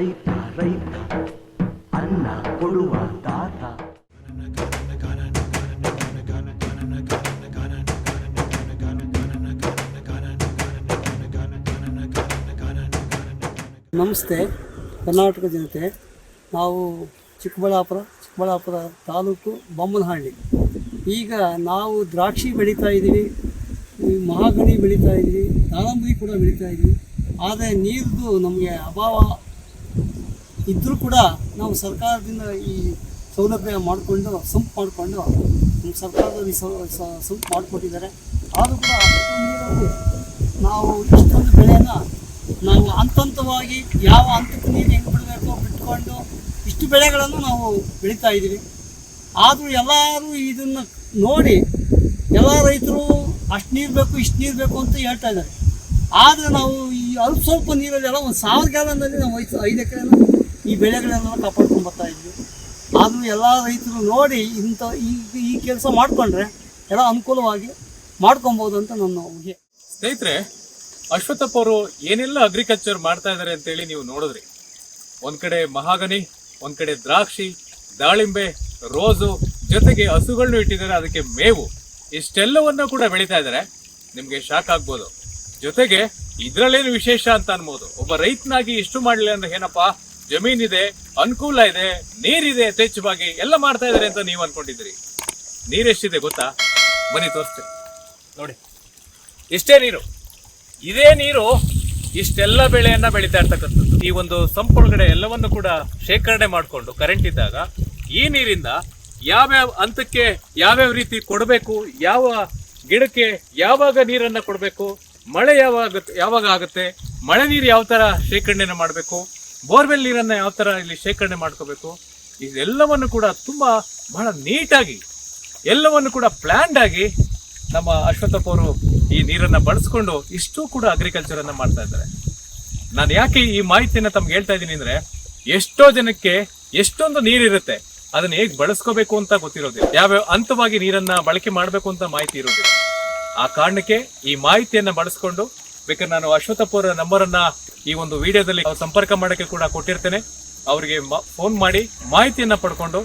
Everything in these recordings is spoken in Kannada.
ರೈತ ರೈತ, ಅನ್ನ ಕೊಡುವ ದಾತ. ನಮಸ್ತೆ, ಕರ್ನಾಟಕ ಜನತೆ. ನಾವು ಚಿಕ್ಕಬಳ್ಳಾಪುರ ಚಿಕ್ಕಬಳ್ಳಾಪುರ ತಾಲೂಕು ಬೊಮ್ಮನಹಳ್ಳಿ. ಈಗ ನಾವು ದ್ರಾಕ್ಷಿ ಬೆಳೀತಾ ಇದ್ದೀವಿ ಮಹಾಗಣಿ ಬೆಳೀತಾ ಇದ್ದೀವಿ ದಾಳಂಬರಿ ಕೂಡ ಬೆಳೀತಾ ಇದ್ದೀವಿ. ಆದರೆ ನೀರಿದು ನಮಗೆ ಅಭಾವ ಇದ್ದರೂ ಕೂಡ ನಾವು ಸರ್ಕಾರದಿಂದ ಈ ಸೌಲಭ್ಯ ಮಾಡಿಕೊಂಡು, ಸಂಪ್ ಮಾಡಿಕೊಂಡು, ನಮ್ಮ ಸರ್ಕಾರದಲ್ಲಿ ಸಂಪ್ ಮಾಡಿಕೊಟ್ಟಿದ್ದಾರೆ. ಆದರೂ ಕೂಡ ನೀರಲ್ಲಿ ನಾವು ಇಷ್ಟೊಂದು ಬೆಳೆಯನ್ನು ನಾವು ಹಂತ ಹಂತವಾಗಿ ಯಾವ ಹಂತಕ್ಕೆ ನೀರು ಹೆಂಗೆ ಬಿಡಬೇಕು ಬಿಟ್ಕೊಂಡು ಇಷ್ಟು ಬೆಳೆಗಳನ್ನು ನಾವು ಬೆಳೀತಾ ಇದ್ದೀವಿ. ಆದರೂ ಎಲ್ಲರೂ ಇದನ್ನು ನೋಡಿ ಎಲ್ಲ ರೈತರು ಅಷ್ಟು ನೀರು ಬೇಕು, ಇಷ್ಟು ನೀರು ಬೇಕು ಅಂತ ಹೇಳ್ತಾ ಇದ್ದಾರೆ. ಆದರೆ ನಾವು ಈ ಅಲ್ಪ ಸ್ವಲ್ಪ ನೀರಲ್ಲೆಲ್ಲ ಒಂದು ಸಾವಿರ ಗ್ಯಾಲನ್ನಲ್ಲಿ ನಾವು ಐದು ಐದು ಎಕರೆನ ಈ ಬೆಳೆಗಳನ್ನು ಕಾಪಾಡ್ಕೊಂಡು ಬರ್ತಾ ಇದ್ವಿ. ಆದರೂ ಎಲ್ಲ ರೈತರು ನೋಡಿ ಇಂಥ ಈ ಈ ಕೆಲಸ ಮಾಡಿಕೊಂಡ್ರೆ ಎಲ್ಲ ಅನುಕೂಲವಾಗಿ ಮಾಡ್ಕೊಬೋದು ಅಂತ ನನ್ನ ಊಹೆ. ಸ್ನೇಹಿತರೆ ಅಶ್ವಥಪ್ಪ ಅವರು ಏನೆಲ್ಲ ಅಗ್ರಿಕಲ್ಚರ್ ಮಾಡ್ತಾ ಇದ್ದಾರೆ ಅಂತೇಳಿ ನೀವು ನೋಡಿದ್ರಿ. ಒಂದ್ ಕಡೆ ಮಹಾಗನಿ, ಒಂದ್ ಕಡೆ ದ್ರಾಕ್ಷಿ, ದಾಳಿಂಬೆ, ರೋಸು, ಜೊತೆಗೆ ಹಸುಗಳನ್ನು ಇಟ್ಟಿದ್ದಾರೆ. ಅದಕ್ಕೆ ಮೇವು ಇಷ್ಟೆಲ್ಲವನ್ನ ಕೂಡ ಬೆಳೀತಾ ಇದ್ದಾರೆ ನಿಮ್ಗೆ ಶಾಕ್ ಆಗ್ಬೋದು. ಜೊತೆಗೆ ಇದ್ರಲ್ಲೇನು ವಿಶೇಷ ಅಂತ ಅನ್ಬೋದು. ಒಬ್ಬ ರೈತನಾಗಿ ಇಷ್ಟು ಮಾಡಲಿ ಅಂದ್ರೆ ಏನಪ್ಪಾ? ಜಮೀನಿದೆ, ಅನುಕೂಲ ಇದೆ, ನೀರಿದೆ ಯಥೇಚ್ಛವಾಗಿ ಎಲ್ಲ ಮಾಡ್ತಾ ಇದಾರೆ ಅಂತ ನೀವು ಅನ್ಕೊಂಡಿದ್ರಿ ನೀರೆಷ್ಟಿದೆ ಗೊತ್ತಾ? ಬನ್ನಿ ತೋರಿಸ್ತೇನೆ ನೋಡಿ, ಇಷ್ಟೇ ನೀರು. ಇದೇ ನೀರು ಇಷ್ಟೆಲ್ಲ ಬೆಳೆಯನ್ನ ಬೆಳೀತಾ ಇರ್ತಕ್ಕಂಥದ್ದು. ಈ ಒಂದು ಸಂಪೊಳಗಡೆ ಎಲ್ಲವನ್ನು ಕೂಡ ಶೇಖರಣೆ ಮಾಡಿಕೊಂಡು ಕರೆಂಟ್ ಇದ್ದಾಗ ಈ ನೀರಿಂದ ಯಾವ್ಯಾವ ಹಂತಕ್ಕೆ ಯಾವ್ಯಾವ ರೀತಿ ಕೊಡಬೇಕು, ಯಾವ ಗಿಡಕ್ಕೆ ಯಾವಾಗ ನೀರನ್ನ ಕೊಡಬೇಕು, ಮಳೆ ಯಾವಾಗ ಯಾವಾಗ ಆಗುತ್ತೆ, ಮಳೆ ನೀರು ಯಾವ ಥರ ಶೇಖರಣೆನ ಮಾಡಬೇಕು ಬೋರ್ವೆಲ್ ನೀರನ್ನು ಯಾವ ಥರ ಇಲ್ಲಿ ಶೇಖರಣೆ ಮಾಡ್ಕೋಬೇಕು? ಇದೆಲ್ಲವನ್ನು ಕೂಡ ತುಂಬ ಬಹಳ ನೀಟಾಗಿ, ಎಲ್ಲವನ್ನು ಕೂಡ ಪ್ಲ್ಯಾಂಡ್ ಆಗಿ ನಮ್ಮ ಅಶ್ವಥಪ್ಪ ಅವರು ಈ ನೀರನ್ನು ಬಳಸ್ಕೊಂಡು ಇಷ್ಟು ಕೂಡ ಅಗ್ರಿಕಲ್ಚರನ್ನು ಮಾಡ್ತಾ ಇದ್ದಾರೆ. ನಾನು ಯಾಕೆ ಈ ಮಾಹಿತಿಯನ್ನು ತಮ್ಗೆ ಹೇಳ್ತಾ ಇದ್ದೀನಿ ಅಂದರೆ, ಎಷ್ಟೋ ಜನಕ್ಕೆ ಎಷ್ಟೊಂದು ನೀರಿರುತ್ತೆ, ಅದನ್ನು ಹೇಗೆ ಬಳಸ್ಕೋಬೇಕು ಅಂತ ಗೊತ್ತಿರೋದಿಲ್ಲ. ಯಾವ್ಯಾವ ಹಂತವಾಗಿ ನೀರನ್ನು ಬಳಕೆ ಮಾಡಬೇಕು ಅಂತ ಮಾಹಿತಿ ಇರೋದಿಲ್ಲ. ಆ ಕಾರಣಕ್ಕೆ ಈ ಮಾಹಿತಿಯನ್ನು ಬಳಸ್ಕೊಂಡು ಬೇಕಾದ್ರೆ ನಾನು ಅಶ್ವಥಪ್ಪ ಅವರ ನಂಬರ್ ಅನ್ನ ಈ ಒಂದು ವಿಡಿಯೋದಲ್ಲಿ ಸಂಪರ್ಕ ಮಾಡಕ್ಕೆ ಕೂಡ ಕೊಟ್ಟಿರ್ತೇನೆ. ಅವರಿಗೆ ಫೋನ್ ಮಾಡಿ ಮಾಹಿತಿಯನ್ನ ಪಡ್ಕೊಂಡು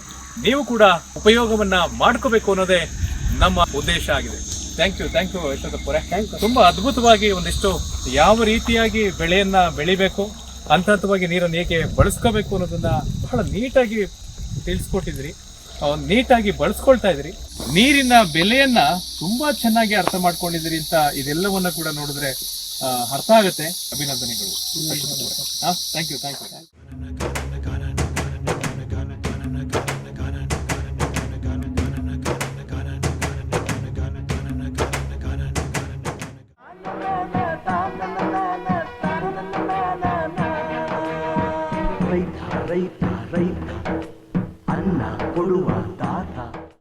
ನೀವು ಕೂಡ ಉಪಯೋಗವನ್ನ ಮಾಡ್ಕೋಬೇಕು ಅನ್ನೋದೇ ನಮ್ಮ ಉದ್ದೇಶ ಆಗಿದೆ. Thank you thank you Yashodhapura ತುಂಬಾ ಅದ್ಭುತವಾಗಿ ಒಂದಿಷ್ಟು ಯಾವ ರೀತಿಯಾಗಿ ಬೆಳೆಯನ್ನ ಬೆಳಿಬೇಕು ಹಂತ ಹಂತವಾಗಿ ನೀರನ್ನು ಹೇಗೆ ಬಳಸ್ಕೋಬೇಕು ಅನ್ನೋದನ್ನ ಬಹಳ ನೀಟಾಗಿ ತಿಳಿಸ್ಕೊಟ್ಟಿದ್ರಿ. ನೀಟಾಗಿ ಬಳಸ್ಕೊಳ್ತಾ ಇದ್ರಿ. ನೀರಿನ ಬೆಲೆಯನ್ನ ತುಂಬಾ ಚೆನ್ನಾಗಿ ಅರ್ಥ ಮಾಡ್ಕೊಂಡಿದ್ರಿ ಅಂತ ಇದೆಲ್ಲವನ್ನ ಕೂಡ ನೋಡಿದ್ರೆ ಅರ್ಥ ಆಗುತ್ತೆ. ಅಭಿನಂದನೆಗಳು. ಥ್ಯಾಂಕ್ ಯು ಥ್ಯಾಂಕ್ ಯು அண்ணா கொழுவா தாத்தா.